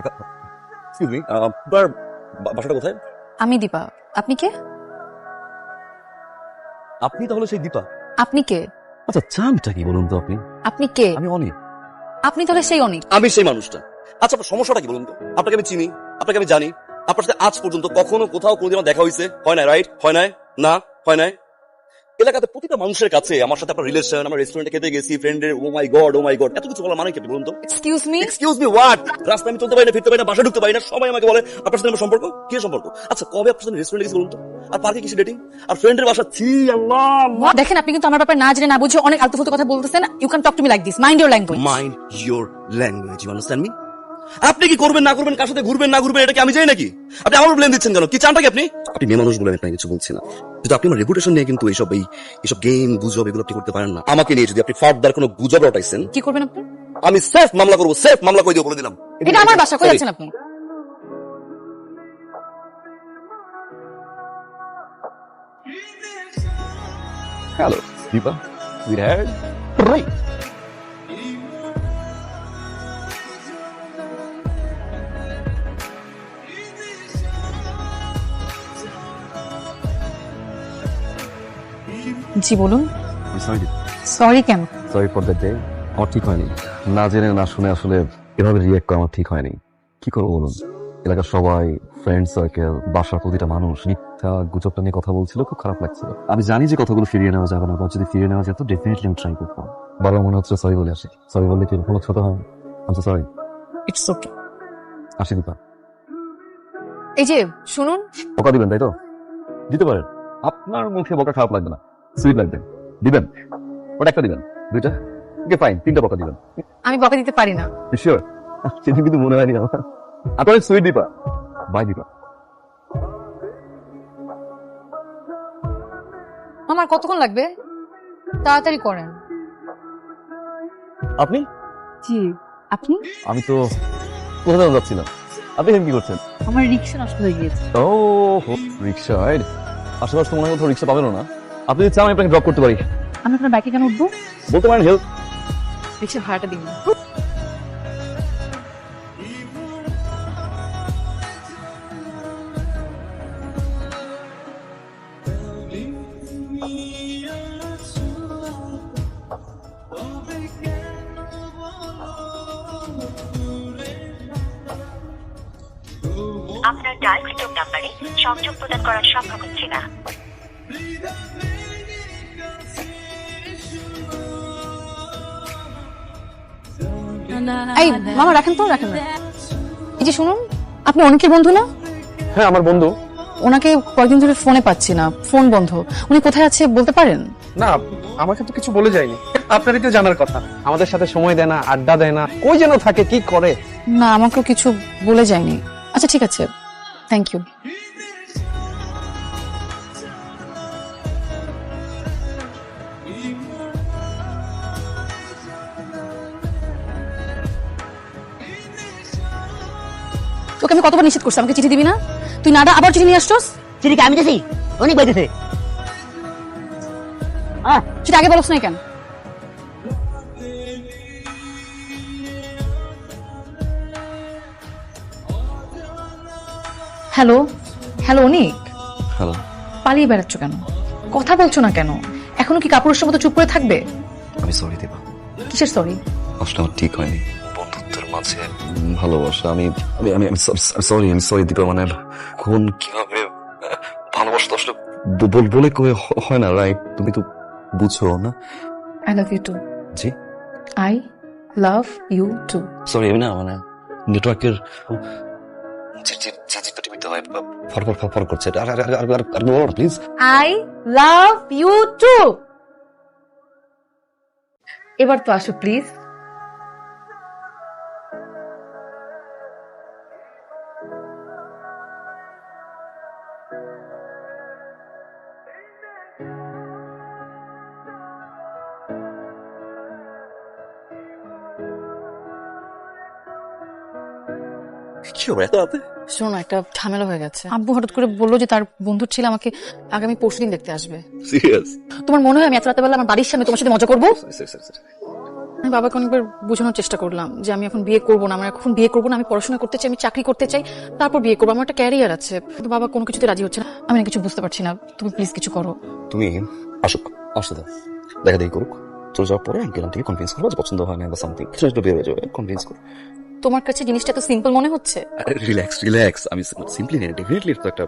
Excuse me আপনার বাসাটা কোথায়? আমি দীপা। আপনি কে? আপনি তাহলে সেই দীপা। আপনি কে? আচ্ছা চামটা কি বলুন তো আপনি? আপনি কে? আমি অনিক। আপনি তাহলে সেই অনেক। আমি সেই মানুষটা। আচ্ছা আপনার সমস্যাটা কি বলুন তো? আপনাকে আমি চিনি আপনাকে আমি জানি। আপনার সাথে আজ পর্যন্ত কখনো কোথাও কোনোদিন দেখা হয়েছে। হয় না রাইট হয় নাই? না? হয় নাই? এলাকাতে প্রতিটা মানুষের কাছে আমার সাথে আপনার রিলেশন আমার রেস্টুরেন্টে খেতে গেছি ফ্রেন্ডের ও মাই গড ও মাই গড এত কিছু বলা মানে কি বলুন তো? Excuse me excuse me what রাস্তায় আমি চলতে পারি না ফিরতে পারি না বাসা ঢুকতে পারি না সবাই আমাকে বলে আপনার সাথে আমার সম্পর্ক? কি সম্পর্ক? আচ্ছা কবে আপনার সাথে রেস্টুরেন্টে গেছি বলুন তো? আর পার্কে কিছু ডেটিং আর ফ্রেন্ডের বাসা ছি আল্লাহ দেখেন আপনি কিন্তু আমার ব্যাপারে না জেনে না বুঝে অনেক আলতু ফালতু কথা বলতেছেন। You can talk to me like this mind your language mind your language you understand me আপনি কি করবেন না করবেন কার সাথে ঘুরবেন না ঘুরবেন এটা কি আমি জানি নাকি? আপনি আমার ব্লেম দিচ্ছেন কেন? কি চানটা কি আপনি? আপনি মেয়ে মানুষ বলে আমি আপনাকে কিছু বলছি না। কিন্তু আপনি আমার রেপুটেশন নিয়ে কিন্তু এইসব এই এইসব গেম গুজব এগুলো আপনি করতে পারেন না। আমাকে নিয়ে যদি আপনি ফার্দার কোনো গুজব রটাইছেন কি করবেন আপনি? আমি সেফ মামলা করব সেফ মামলা করে দিয়ে বলে দিলাম। এটা আমার বাসা কই যাচ্ছেন আপনি? হ্যালো দীপা বিরাট রাইট জি বলুন। সরি কেন? সরি ফর দ্য ডে আমার ঠিক হয়নি। না জেনে না শুনে আসলে এভাবে রিয়েক্ট করা আমার ঠিক হয়নি। কি করব বলুন? এলাকার সবাই ফ্রেন্ড সার্কেল বাসার প্রতিটা মানুষ মিথ্যা গুজবটা নিয়ে কথা বলছিল খুব খারাপ লাগছিল। আমি জানি যে কথাগুলো ফিরিয়ে নেওয়া যাবে না বা যদি ফিরিয়ে নেওয়া যেত ডেফিনেটলি আমি ট্রাই করতাম। বারবার মনে হচ্ছে সরি বলে আসি। সরি বললে কি কোনো ছোট হয়? আমি সরি ইটস ওকে আসি দীপা এই যে শুনুন। বকা দিবেন তাই তো? দিতে পারেন। আপনার মুখে বকা খারাপ লাগবে না। সুইট লাগবে দিবেন ওটা একটা দিবেন। দুইটা? ওকে ফাইন তিনটা বকা দিবেন। আমি বকা দিতে পারি না। শিওর সেটা কিন্তু মনে হয়নি আমার। আপনার সুইট দীপা। বাই দীপা। আমার কতক্ষণ লাগবে? তাড়াতাড়ি করেন। আপনি? জি আপনি? আমি তো কোথাও যাচ্ছিলাম? আপনি এখানে কি করছেন? আমার রিক্সা নষ্ট হয়ে গিয়েছে। ও রিক্সা আশেপাশে মনে হয় কোথাও রিক্সা পাবেন না। আপনি যদি চান আমি আপনাকে ড্রপ করতে পারি। আমি আপনার বাইকে কেন উঠবো? বলতে পারেন হেল্প রিক্সা ভাড়াটা দিন আপনার ডায়ালকৃত নাম্বারে সংযোগ প্রদান করা সম্ভব হচ্ছে না। এই মামা রাখেন তো রাখেন না। এই যে শুনুন আপনি অনেকের বন্ধু না? হ্যাঁ আমার বন্ধু। ওনাকে কয়েকদিন ধরে ফোনে পাচ্ছি না ফোন বন্ধ। উনি কোথায় আছে বলতে পারেন? না আমাকে তো কিছু বলে যায়নি। আপনারই তো জানার কথা। আমাদের সাথে সময় দেয় না আড্ডা দেয় না। কই যেন থাকে কি করে? না আমাকেও কিছু বলে যায়নি। আচ্ছা ঠিক আছে। থ্যাংক ইউ তোকে আমি কতবার নিষেধ করছি? আমাকে চিঠি দিবি না? তুই নাডা আবার চিঠি নিয়ে আসছস? চিঠি আমি দিছি। অনেক বাইতেছে। সেটা আগে বলছ না কেন? হ্যালো? হ্যালো অনিক? হ্যালো। পালিয়ে বেড়াচ্ছ কেন? কথা বলছো না কেন? এখনও কি কাপুরুষের মতো চুপ করে থাকবে? আমি সরি দীপা কিসের সরি আসলে ঠিক হয়নি। বন্ধুত্বের মাঝে। ভালোবাসা আমি আমি আমি সরি আমি সরি দীপা মানে কোন কীভাবে ভালোবাসা তো আসলে বল- বলে কয়ে হয় না রাইট? তুমি তো বুঝছ না? I love you too G? I love you too sorry আমি না মানে নেটওয়ার্কের জি জি জি জি টিভিতে হয় ফরফর ফরফর করছে আর আর আর আর আর please I love you too এবার তো আসো প্লিজ কি হবে? এত রাতে? শোনো না, একটা ঝামেলা হয়ে গেছে। আব্বু হঠাৎ করে বলল যে তার বন্ধুর ছেলে আমাকে আগামী পরশু দিন দেখতে আসবে। সিরিয়াস তোমার মনে হয় আমি এত রাতে বেলা আমার বাড়ির সামনে তোমার সাথে মজা করব? আমি বাবাকে অনেকবার বোঝানোর চেষ্টা করলাম যে আমি এখন বিয়ে করব না আমার এখন বিয়ে করব না আমি পড়াশোনা করতে চাই আমি চাকরি করতে চাই তারপর বিয়ে করব। আমার একটা ক্যারিয়ার আছে। কিন্তু বাবা কোনো কিছুতে রাজি হচ্ছে না। আমি না কিছু বুঝতে পারছি না। তুমি প্লিজ কিছু করো। তুমি আসুক আসতে দাও। দেখা দেখি করুক। চলে যাওয়ার পরে আঙ্কেল আন্টিকে কনভিন্স করব পছন্দ হয় না বা সামথিং বের হয়ে যাবে। কনভিন্স করো। তোমার কাছে জিনিসটা তো সিম্পল মনে হচ্ছে? রিল্যাক্স রিল্যাক্স আমি সিম্পলি নেই ডেফিনেটলি তো একটা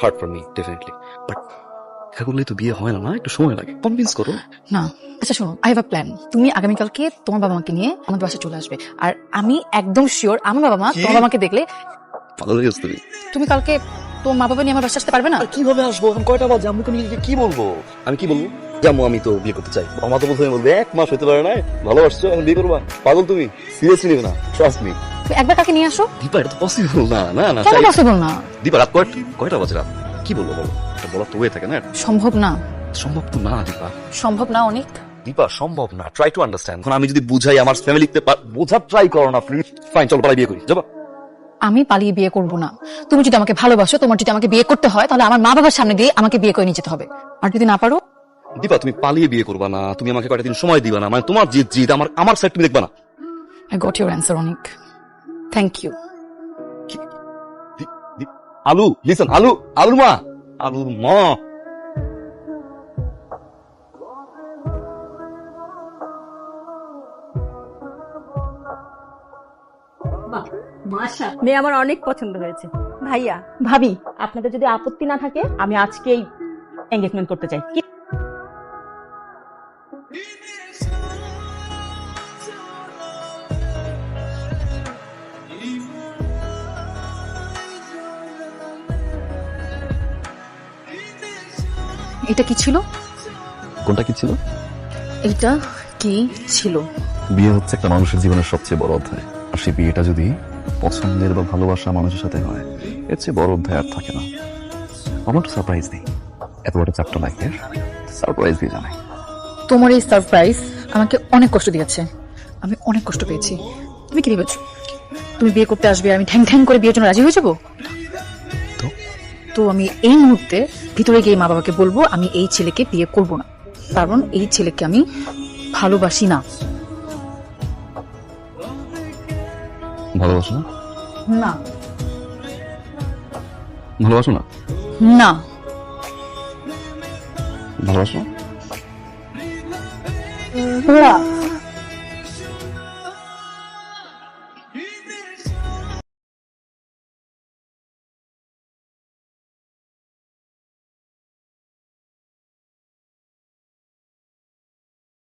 hard for me definitely but দেখা তো বিয়ে হয় না না? একটু সময় লাগে। কনভিন্স করো। না। আচ্ছা শোনো আই হ্যাভ আ প্ল্যান তুমি আগামীকালকে তোমার বাবা মাকে নিয়ে আমাদের বাসায় চলে আসবে। আর আমি একদম শিওর আমার বাবা মা? তোমার বাবা মাকে দেখলে ভালো হয়ে তুমি। তুমি কালকে তোমার মা বাবা নিয়ে আমার বাসায় আসতে পারবে না? আর কীভাবে আসব? এখন কয়টা বাজে? আমি কি বলব? আমি কি বলব? জামু আমি তো বিয়ে করতে চাই? আমার তো প্রথমে বলবে এক মাস হতে পারে না ভালোবাসছো এখন বিয়ে করবা। পাগল তুমি? সিরিয়াসলি নিবে না ট্রাস্ট মি একবার কাকে নিয়ে আসো? দীপা এটা তো পসিবল না না না কেন পসিবল না? দীপা রাত কয়টা কয়টা বাজে রাত? কি বলব বলো? এটা বলা তো হয়ে থাকে না সম্ভব না। সম্ভব তো না দীপা। সম্ভব না অনেক। দীপা সম্ভব না ট্রাই টু আন্ডারস্ট্যান্ড এখন আমি যদি বুঝাই আমার ফ্যামিলিতে বোঝার ট্রাই করো না প্লিজ ফাইন চলো পালাই বিয়ে করি যাবা? আমি পালিয়ে বিয়ে করব না। তুমি যদি আমাকে ভালোবাসো তোমার যদি আমাকে বিয়ে করতে হয় তাহলে আমার মা বাবার সামনে দিয়ে আমাকে বিয়ে করে নিয়ে যেতে হবে। আর যদি না পারো দীপা তুমি পালিয়ে বিয়ে করবা না তুমি আমাকে কয়টা দিন সময় দিবা না মানে তোমার জিত জিত আমার আমার সাইড তুমি দেখবা না। আই গট ইউর অ্যান্সার অনেক থ্যাংক ইউ আলু লিসন আলু আলুর মা আলুর মা। মেয়ে আমার অনেক পছন্দ হয়েছে। ভাইয়া ভাবি আপনাদের যদি আপত্তি না থাকে আমি আজকেই এঙ্গেজমেন্ট করতে চাই। এটা কি ছিল? কোনটা কি ছিল? এটা কি ছিল? বিয়ে হচ্ছে একটা মানুষের জীবনের সবচেয়ে বড় অধ্যায়। আর সেই বিয়েটা যদি পছন্দের বা ভালোবাসা মানুষের সাথে হয় এর চেয়ে বড় অধ্যায় আর থাকে না। আমার তো সারপ্রাইজ নেই। এত বড় চারটা লাইফের সারপ্রাইজ দিয়ে জানাই তোমার এই সারপ্রাইজ আমাকে অনেক কষ্ট দিয়েছে। আমি অনেক কষ্ট পেয়েছি। তুমি কি ভেবেছো? তুমি বিয়ে করতে আসবে আমি ঠ্যাং ঠ্যাং করে বিয়ের জন্য রাজি হয়ে যাব? তো আমি এই মুহূর্তে ভিতরে গিয়ে মা বাবাকে বলব আমি এই ছেলেকে বিয়ে করব না। কারণ এই ছেলেকে আমি ভালোবাসি না। ভালোবাসো না? না। ভালোবাসো না? না। ভালোবাসো? না।